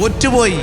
തോറ്റുപോയി.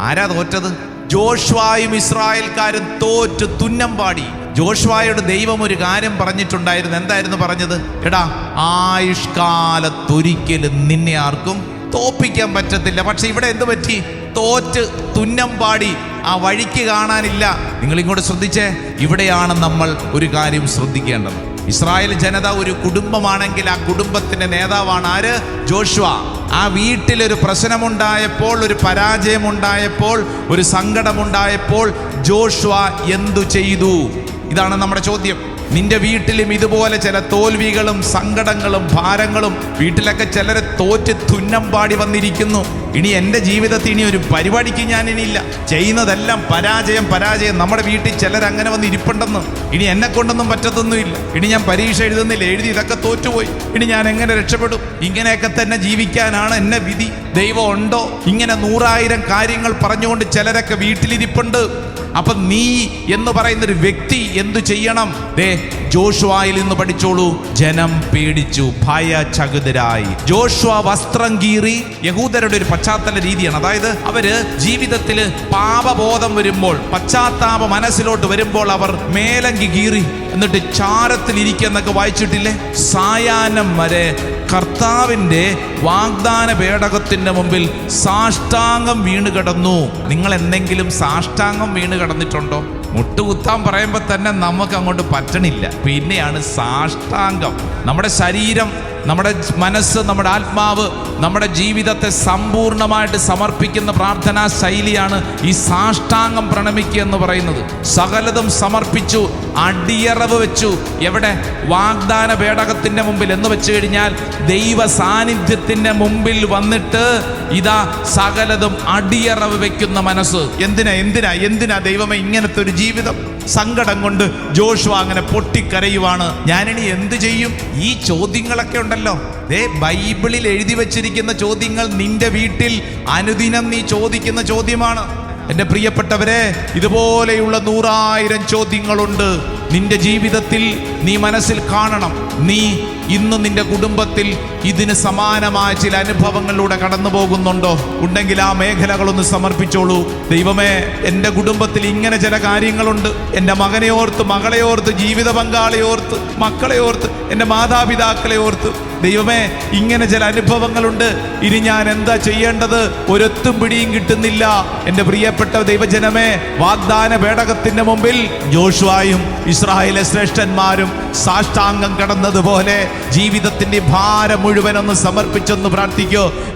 ആരാ തോറ്റത്? ജോഷ്വായും ഇസ്രായേൽക്കാരും തോറ്റ് തുന്നം പാടി. ജോഷ്വായുടെ ദൈവം ഒരു കാര്യം പറഞ്ഞിട്ടുണ്ടായിരുന്നു. എന്തായിരുന്നു പറഞ്ഞത്? എടാ ആയുഷ്കാലത്തൊരിക്കലും നിന്നെ ആർക്കും തോപ്പിക്കാൻ പറ്റത്തില്ല. പക്ഷെ ഇവിടെ എന്ത് പറ്റി? തോറ്റ് തുന്നം പാടി. ആ വഴിക്ക് കാണാനില്ല. നിങ്ങൾ ഇങ്ങോട്ട് ശ്രദ്ധിച്ചേ. ഇവിടെയാണ് നമ്മൾ ഒരു കാര്യം ശ്രദ്ധിക്കേണ്ടത്. ഇസ്രായേൽ ജനത ഒരു കുടുംബമാണെങ്കിൽ ആ കുടുംബത്തിന്റെ നേതാവാണ് ആര്? ജോഷ്വ. ആ വീട്ടിലൊരു പ്രശ്നമുണ്ടായപ്പോൾ ഒരു പരാജയമുണ്ടായപ്പോൾ ഒരു സങ്കടമുണ്ടായപ്പോൾ ജോഷ്വ എന്തു ചെയ്തു? ഇതാണ് നമ്മുടെ ചോദ്യം. നിന്റെ വീട്ടിലും ഇതുപോലെ ചില തോൽവികളും സങ്കടങ്ങളും ഭാരങ്ങളും വീട്ടിലൊക്കെ ചിലരെ തോറ്റ് തുന്നം പാടി വന്നിരിക്കുന്നു. ഇനി എന്റെ ജീവിതത്തിൽ ഇനി ഒരു പരിപാടിക്ക് ഞാൻ ഇനിയില്ല ചെയ്യുന്നതെല്ലാം പരാജയം പരാജയം. നമ്മുടെ വീട്ടിൽ ചിലരങ്ങനെ വന്ന് ഇരിപ്പുണ്ടെന്ന് ഇനി എന്നെ കൊണ്ടൊന്നും പറ്റത്തൊന്നുമില്ല. ഇനി ഞാൻ പരീക്ഷ എഴുതുന്നില്ല എഴുതി ഇതൊക്കെ തോറ്റുപോയി. ഇനി ഞാൻ എങ്ങനെ രക്ഷപ്പെടും? ഇങ്ങനെയൊക്കെ തന്നെ ജീവിക്കാനാണ് എന്നെ വിധി. ദൈവം ഉണ്ടോ? ഇങ്ങനെ നൂറായിരം കാര്യങ്ങൾ പറഞ്ഞുകൊണ്ട് ചിലരൊക്കെ വീട്ടിലിരിപ്പുണ്ട്. അപ്പൊ നീ എന്ന് പറയുന്ന ഒരു വ്യക്തി എന്തു ചെയ്യണം? ദേ ജോഷുവായിൽ നിന്ന് പഠിച്ചോളൂ. ജനം പേടിച്ചു ഭയ ചകുതരായി ജോഷുവ വസ്ത്രം കീറി യഹൂദരുടെ ഒരു പശ്ചാത്തല രീതിയാണ്. അതായത് അവർ ജീവിതത്തിൽ പാപബോധം വരുമ്പോൾ പശ്ചാത്താപ മനസ്സിലോട്ട് വരുമ്പോൾ അവർ മേലങ്കി കീറി എന്നിട്ട് ചാരത്തിൽ ഇരിക്കുന്നൊക്കെ വായിച്ചിട്ടില്ലേ? സായാഹ്നം വരെ കർത്താവിന്റെ വാഗ്ദാന പേടകത്തിന്റെ മുമ്പിൽ സാഷ്ടാംഗം വീണ് കിടന്നു. നിങ്ങൾ എന്തെങ്കിലും സാഷ്ടാംഗം വീണ് കിടന്നിട്ടുണ്ടോ? മുട്ടുകുത്താൻ പറയുമ്പോൾ തന്നെ നമുക്ക് അങ്ങോട്ട് പറ്റണില്ല. പിന്നെയാണ് സാഷ്ടാംഗം. നമ്മുടെ ശരീരം നമ്മുടെ മനസ്സ് നമ്മുടെ ആത്മാവ് നമ്മുടെ ജീവിതത്തെ സമ്പൂർണമായിട്ട് സമർപ്പിക്കുന്ന പ്രാർത്ഥനാ ശൈലിയാണ് ഈ സാഷ്ടാംഗം പ്രണമിക്കുക എന്ന് പറയുന്നത്. സകലതും സമർപ്പിച്ചു അടിയറവ് വെച്ചു. എവിടെ? വാഗ്ദാന പേടകത്തിന്റെ മുമ്പിൽ എന്ന് വെച്ച് കഴിഞ്ഞാൽ ദൈവ സാന്നിധ്യത്തിന്റെ മുമ്പിൽ വന്നിട്ട് ഇതാ സകലതും അടിയറവ് വെക്കുന്ന മനസ്സ്. എന്തിനാ എന്തിനാ എന്തിനാ ദൈവമേ ഇങ്ങനത്തെ ഒരു ജീവിതം സങ്കടം കൊണ്ട് ജോഷു അങ്ങനെ പൊട്ടിക്കരയുവാണ്. ഞാനിനി എന്ത് ചെയ്യും? ഈ ചോദ്യങ്ങളൊക്കെ ഉണ്ടല്ലോ. ദേ ബൈബിളിൽ എഴുതി വച്ചിരിക്കുന്ന ചോദ്യങ്ങൾ നിന്റെ വീട്ടിൽ അനുദിനം നീ ചോദിക്കുന്ന ചോദ്യമാണ്. എന്റെ പ്രിയപ്പെട്ടവരെ ഇതുപോലെയുള്ള നൂറായിരം ചോദ്യങ്ങളുണ്ട്. നിന്റെ ജീവിതത്തിൽ നീ മനസ്സിൽ കാണണം. നീ ഇന്ന് നിന്റെ കുടുംബത്തിൽ ഇതിന് സമാനമായ ചില അനുഭവങ്ങളിലൂടെ കടന്നു പോകുന്നുണ്ടോ ഉണ്ടെങ്കിൽ ആ മേഖലകളൊന്ന് സമർപ്പിച്ചോളൂ. ദൈവമേ എന്റെ കുടുംബത്തിൽ ഇങ്ങനെ ചില കാര്യങ്ങളുണ്ട്. എന്റെ മകനെ ഓർത്ത് മകളെ ഓർത്ത് ജീവിത പങ്കാളിയെ ഓർത്ത് മക്കളെ ഓർത്ത് എന്റെ മാതാപിതാക്കളെ ഓർത്ത് ദൈവമേ ഇങ്ങനെ ചില അനുഭവങ്ങളുണ്ട്. ഇനി ഞാൻ എന്താ ചെയ്യേണ്ടത്? ഒരൊത്തും പിടിയും കിട്ടുന്നില്ല. എന്റെ പ്രിയപ്പെട്ട ദൈവജനമേ വാഗ്ദാന പേടകത്തിന്റെ മുമ്പിൽ ജോഷുവായും ഇസ്രായേലെ ശ്രേഷ്ഠന്മാരും സാഷ്ടാംഗം കടന്നതുപോലെ ജീവിതത്തിന്റെ ഭാരം മുഴുവൻ ഒന്ന് സമർപ്പിച്ചൊന്ന് പ്രാർത്ഥിക്കോ.